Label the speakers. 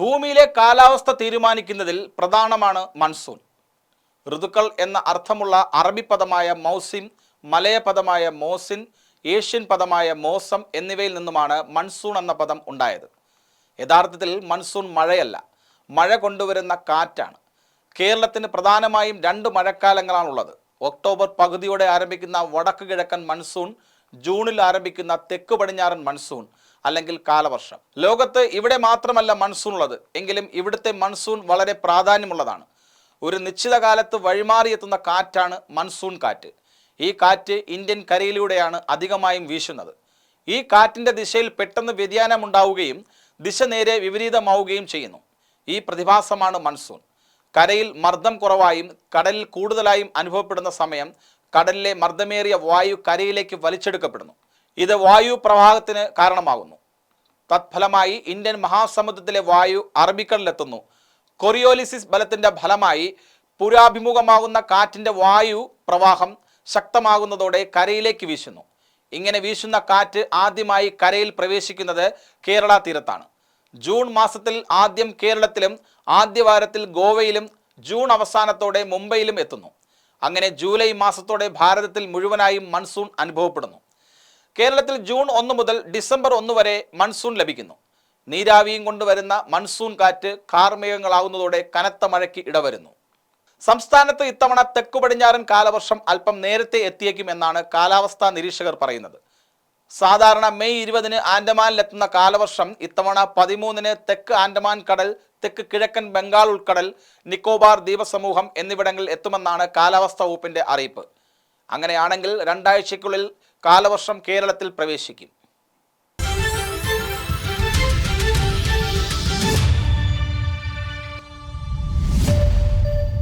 Speaker 1: ഭൂമിയിലെ കാലാവസ്ഥ തീരുമാനിക്കുന്നതിൽ പ്രധാനമാണ് മൺസൂൺ. ഋതുക്കൾ എന്ന അർത്ഥമുള്ള അറബി പദമായ മൗസിൻ മലയ പദമായ മോസിൻ ഏഷ്യൻ പദമായ മോസം എന്നിവയിൽ നിന്നുമാണ് മൺസൂൺ എന്ന പദം ഉണ്ടായത്. യഥാർത്ഥത്തിൽ മൺസൂൺ മഴയല്ല മഴ കൊണ്ടുവരുന്ന കാറ്റാണ്. കേരളത്തിന് പ്രധാനമായും രണ്ട് മഴക്കാലങ്ങളാണുള്ളത്. ഒക്ടോബർ പകുതിയോടെ ആരംഭിക്കുന്ന വടക്ക് കിഴക്കൻ മൺസൂൺ ജൂണിൽ ആരംഭിക്കുന്ന തെക്ക് പടിഞ്ഞാറൻ മൺസൂൺ അല്ലെങ്കിൽ കാലവർഷം. ലോകത്ത് ഇവിടെ മാത്രമല്ല മൺസൂൺ ഉള്ളത്. എങ്കിലും ഇവിടുത്തെ മൺസൂൺ വളരെ പ്രാധാന്യമുള്ളതാണ്. ഒരു നിശ്ചിത കാലത്ത് വഴിമാറിയെത്തുന്ന കാറ്റാണ് മൺസൂൺ കാറ്റ്. ഈ കാറ്റ് ഇന്ത്യൻ കരയിലൂടെയാണ് അധികമായും വീശുന്നത്. ഈ കാറ്റിന്റെ ദിശയിൽ പെട്ടെന്ന് വ്യതിയാനമുണ്ടാവുകയും ദിശ നേരെ വിപരീതമാവുകയും ചെയ്യുന്നു. ഈ പ്രതിഭാസമാണ് മൺസൂൺ കരയിൽ മർദ്ദം കുറവായും കടലിൽ കൂടുതലായും അനുഭവപ്പെടുന്ന സമയം കടലിലെ മർദ്ദമേറിയ വായു കരയിലേക്ക് വലിച്ചെടുക്കപ്പെടുന്നു. ഇത് വായു പ്രവാഹത്തിന് കാരണമാകുന്നു. തത്ഫലമായി ഇന്ത്യൻ മഹാസമുദ്രത്തിലെ വായു അറബിക്കടലിലെത്തുന്നു. കൊറിയോലിസിസ് ബലത്തിന്റെ ഫലമായി പുരാഭിമുഖമാകുന്ന കാറ്റിന്റെ വായു പ്രവാഹം ശക്തമാകുന്നതോടെ കരയിലേക്ക് വീശുന്നു. ഇങ്ങനെ വീശുന്ന കാറ്റ് ആദ്യമായി കരയിൽ പ്രവേശിക്കുന്നത് കേരള തീരത്താണ്. ജൂൺ മാസത്തിൽ ആദ്യം കേരളത്തിലും ആദ്യവാരത്തിൽ ഗോവയിലും ജൂൺ അവസാനത്തോടെ മുംബൈയിലും എത്തുന്നു. അങ്ങനെ ജൂലൈ മാസത്തോടെ ഭാരതത്തിൽ മുഴുവനായും മൺസൂൺ അനുഭവപ്പെടുന്നു. കേരളത്തിൽ ജൂൺ ഒന്ന് മുതൽ ഡിസംബർ ഒന്ന് വരെ മൺസൂൺ ലഭിക്കുന്നു. നീരാവിയും കൊണ്ടുവരുന്ന മൺസൂൺ കാറ്റ് കാർമേഘങ്ങളാകുന്നതോടെ കനത്ത മഴയ്ക്ക് ഇടവരുന്നു. സംസ്ഥാനത്ത് ഇത്തവണ തെക്കു പടിഞ്ഞാറൻ കാലവർഷം അല്പം നേരത്തെ എത്തിയേക്കും എന്നാണ് കാലാവസ്ഥാ നിരീക്ഷകർ പറയുന്നത്. സാധാരണ മെയ് ഇരുപതിന് ആൻഡമാനിലെത്തുന്ന കാലവർഷം ഇത്തവണ പതിമൂന്നിന് തെക്ക് ആൻഡമാൻ കടൽ തെക്ക് കിഴക്കൻ ബംഗാൾ ഉൾക്കടൽ നിക്കോബാർ ദ്വീപസമൂഹം എന്നിവിടങ്ങളിൽ എത്തുമെന്നാണ് കാലാവസ്ഥാ വകുപ്പിന്റെ അറിയിപ്പ്. അങ്ങനെയാണെങ്കിൽ രണ്ടാഴ്ചയ്ക്കുള്ളിൽ കാലവർഷം കേരളത്തിൽ പ്രവേശിക്കും.